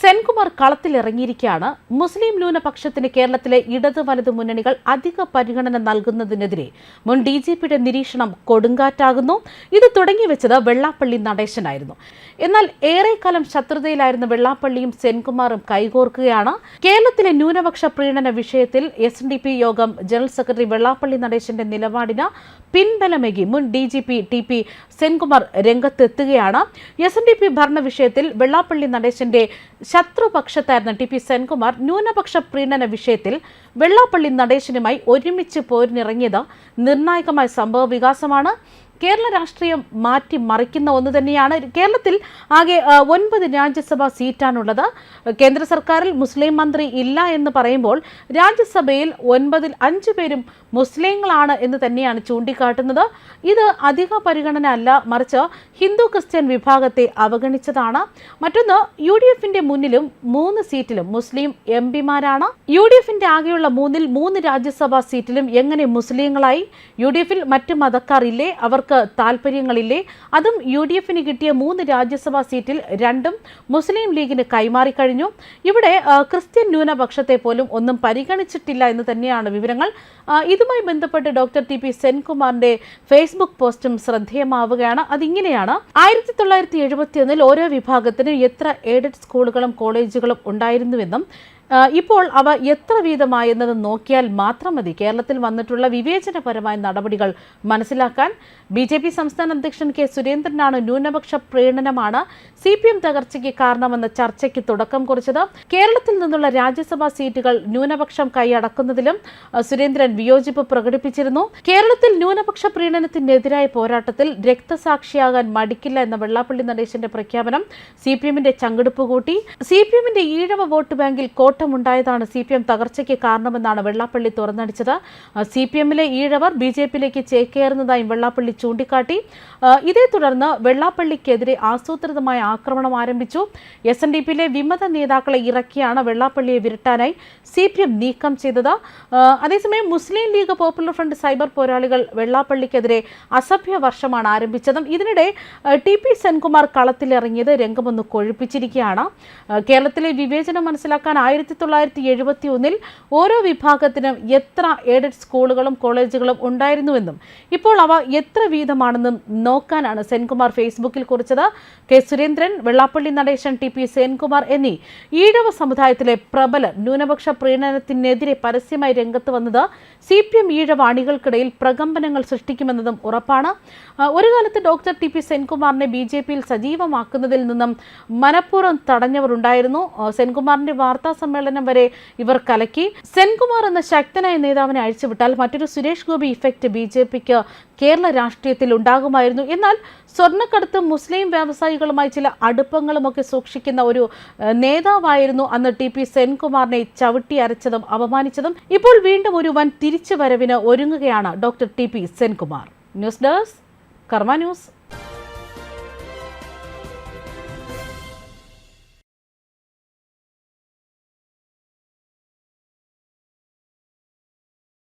സെൻകുമാർ കളത്തിലിറങ്ങിയിരിക്കുകയാണ്. മുസ്ലിം ന്യൂനപക്ഷത്തിന് കേരളത്തിലെ ഇടത് വലത് മുന്നണികൾ അധിക പരിഗണന നൽകുന്നതിനെതിരെ മുൻ ഡി ജി പിയുടെ നിരീക്ഷണം കൊടുങ്കാറ്റാകുന്നു. ഇത് തുടങ്ങിവെച്ചത് വെള്ളാപ്പള്ളി നടേശനായിരുന്നു. എന്നാൽ ഏറെക്കാലം ശത്രുതയിലായിരുന്ന വെള്ളാപ്പള്ളിയും സെൻകുമാറും കൈകോർക്കുകയാണ്. കേരളത്തിലെ ന്യൂനപക്ഷ പ്രീണന വിഷയത്തിൽ എസ് ഡി പി യോഗം ജനറൽ സെക്രട്ടറി വെള്ളാപ്പള്ളി നടേശന്റെ നിലപാടിന് പിൻബലമേകി മുൻ D G P T P Senkumar രംഗത്തെത്തുകയാണ്. S N D P ഭരണ വിഷയത്തിൽ വെള്ളാപ്പള്ളി നടേശന്റെ ശത്രുപക്ഷത്തായിരുന്ന ടി പി സെൻകുമാർ ന്യൂനപക്ഷ പ്രീണന വിഷയത്തിൽ വെള്ളാപ്പള്ളി നടേശനുമായി ഒരുമിച്ച് പോരിനിറങ്ങിയത് നിർണായകമായ സംഭവ വികാസമാണ് കേരള രാഷ്ട്രീയം മാറ്റിമറിക്കുന്ന ഒന്ന് തന്നെയാണ്. കേരളത്തിൽ ആകെ ഒൻപത് രാജ്യസഭാ സീറ്റാണുള്ളത്. കേന്ദ്ര സർക്കാരിൽ മുസ്ലിം മന്ത്രി ഇല്ല എന്ന് പറയുമ്പോൾ രാജ്യസഭയിൽ ഒൻപതിൽ അഞ്ച് പേരും മുസ്ലിങ്ങളാണ് എന്ന് തന്നെയാണ് ചൂണ്ടിക്കാട്ടുന്നത്. ഇത് അധിക പരിഗണന അല്ല മറിച്ച് ഹിന്ദു ക്രിസ്ത്യൻ വിഭാഗത്തെ അവഗണിച്ചതാണ്. മറ്റൊന്ന് യു ഡി എഫിന്റെ മുന്നിലും മൂന്ന് സീറ്റിലും മുസ്ലിം എം പിമാരാണ്. യു ഡി എഫിന്റെ ആകെയുള്ള മൂന്നിൽ മൂന്ന് രാജ്യസഭാ സീറ്റിലും എങ്ങനെ മുസ്ലിങ്ങളായി? യു ഡി എഫിൽ മറ്റ് മതക്കാർ ഇല്ലേ? അവർക്ക് താല്പര്യങ്ങളില്ലേ അതും യു ഡി എഫിന് കിട്ടിയ മൂന്ന് രാജ്യസഭാ സീറ്റിൽ രണ്ടും മുസ്ലിം ലീഗിന് കൈമാറിക്കഴിഞ്ഞു ഇവിടെ ക്രിസ്ത്യൻ ന്യൂനപക്ഷത്തെ പോലും ഒന്നും പരിഗണിച്ചിട്ടില്ല എന്ന് തന്നെയാണ് വിവരങ്ങൾ. ഇതുമായി ബന്ധപ്പെട്ട് ഡോക്ടർ ടി പി സെൻകുമാറിന്റെ ഫേസ്ബുക്ക് പോസ്റ്റും ശ്രദ്ധേയമാവുകയാണ്. അതിങ്ങനെയാണ് ആയിരത്തി തൊള്ളായിരത്തി എഴുപത്തിയൊന്നിൽ ഓരോ വിഭാഗത്തിനും എത്ര എയ്ഡഡ് സ്കൂളുകളും കോളേജുകളും ഉണ്ടായിരുന്നുവെന്നും ഇപ്പോൾ അവ എത്ര വീതമായെന്നത് നോക്കിയാൽ മാത്രം മതി. കേരളത്തിൽ വന്നിട്ടുള്ള വിവേചനപരമായ നടപടികൾ മനസ്സിലാക്കാൻ ബി ജെ പി സംസ്ഥാന അധ്യക്ഷൻ കെ സുരേന്ദ്രനാണ് ന്യൂനപക്ഷ പ്രീണനമാണ് സി പി എം തകർച്ചയ്ക്ക് കാരണമെന്ന ചർച്ചയ്ക്ക് തുടക്കം കുറിച്ചത്. കേരളത്തിൽ നിന്നുള്ള രാജ്യസഭാ സീറ്റുകൾ ന്യൂനപക്ഷം കൈയടക്കുന്നതിലും സുരേന്ദ്രൻ വിയോജിപ്പ് പ്രകടിപ്പിച്ചിരുന്നു. കേരളത്തിൽ ന്യൂനപക്ഷ പ്രീണനത്തിനെതിരായ പോരാട്ടത്തിൽ രക്തസാക്ഷിയാകാൻ മടിക്കില്ല എന്ന വെള്ളാപ്പള്ളി നടേശന്റെ പ്രഖ്യാപനം സി പി എമ്മിന്റെ ചങ്കെടുപ്പ് കൂട്ടി. സി പി എമ്മിന്റെ ഈഴവ വോട്ട് ബാങ്കിൽ കോട്ടമുണ്ടായതാണ് സി പി എം തകർച്ചയ്ക്ക് കാരണമെന്നാണ് വെള്ളാപ്പള്ളി തുറന്നടിച്ചത്. സി പി എമ്മിലെ ഈഴവർ ബി ജെ പിയിലേക്ക് ചേക്കേറുന്നതായും വെള്ളാപ്പള്ളി ചൂണ്ടിക്കാട്ടി. ഇതേ തുടർന്ന് വെള്ളാപ്പള്ളിക്കെതിരെ ആസൂത്രിതമായ ആക്രമണം ആരംഭിച്ചു. എസ് എൻ ഡി പിയിലെ വിമത നേതാക്കളെ ഇറക്കിയാണ് വെള്ളാപ്പള്ളിയെ വിരട്ടാനായി സി പി എം നീക്കം ചെയ്തത്. അതേസമയം Muslim League Popular Front cyber പോരാളികൾ വെള്ളാപ്പള്ളിക്കെതിരെ അസഭ്യ വർഷമാണ് ആരംഭിച്ചതും. ഇതിനിടെ ടി പി സെൻകുമാർ കളത്തിലിറങ്ങിയത് രംഗമൊന്ന് കൊഴുപ്പിച്ചിരിക്കുകയാണ്. കേരളത്തിലെ വിവേചനം മനസ്സിലാക്കാൻ ആയിരത്തി തൊള്ളായിരത്തി എഴുപത്തി ഒന്നിൽ ഓരോ വിഭാഗത്തിനും എത്ര എയ്ഡഡ് സ്കൂളുകളും കോളേജുകളും ഉണ്ടായിരുന്നുവെന്നും ഇപ്പോൾ അവ എത്ര വീതമാണെന്നും നോക്കാനാണ് സെൻകുമാർ ഫേസ്ബുക്കിൽ കുറിച്ചത്. K Surendran Vellappally Natesan T P Senkumar എന്നീ ഈഴവ സമുദായത്തിലെ പ്രബലർ ന്യൂനപക്ഷ പ്രീണനത്തിനെതിരെ പരസ്യമായി രംഗത്ത് വന്നത് സി പി എം ഈഴവ അണികൾക്കിടയിൽ പ്രകമ്പനങ്ങൾ സൃഷ്ടിക്കുമെന്നതും ഉറപ്പാണ്. ഒരു കാലത്ത് ഡോക്ടർ ടി പി സെൻകുമാറിനെ ബി ജെ പിയിൽ സജീവമാക്കുന്നതിൽ നിന്നും മനഃപൂർവം തടഞ്ഞവർ ഉണ്ടായിരുന്നു സെൻകുമാറിന്റെ വാർത്താ സമ്മേളനം വരെ ഇവർ കലക്കി. സെൻകുമാർ എന്ന ശക്തനായ നേതാവിനെ അഴിച്ചുവിട്ടാൽ മറ്റൊരു Suresh Gopi effect B J പിക്ക് കേരള രാഷ്ട്രീയത്തിൽ ഉണ്ടാകുമായിരുന്നു. എന്നാൽ സ്വർണക്കടത്ത് മുസ്ലിം വ്യവസായികളുമായി ചില അടുപ്പങ്ങളുമൊക്കെ സൂക്ഷിക്കുന്ന ഒരു നേതാവായിരുന്നു അന്ന് ടി പി സെൻകുമാറിനെ ചവിട്ടി അരച്ചതും അപമാനിച്ചതും. ഇപ്പോൾ വീണ്ടും ഒരു വൻ തിരിച്ചുവരവിന് ഒരുങ്ങുകയാണ് doctor T P Senkumar. News desk Karma news.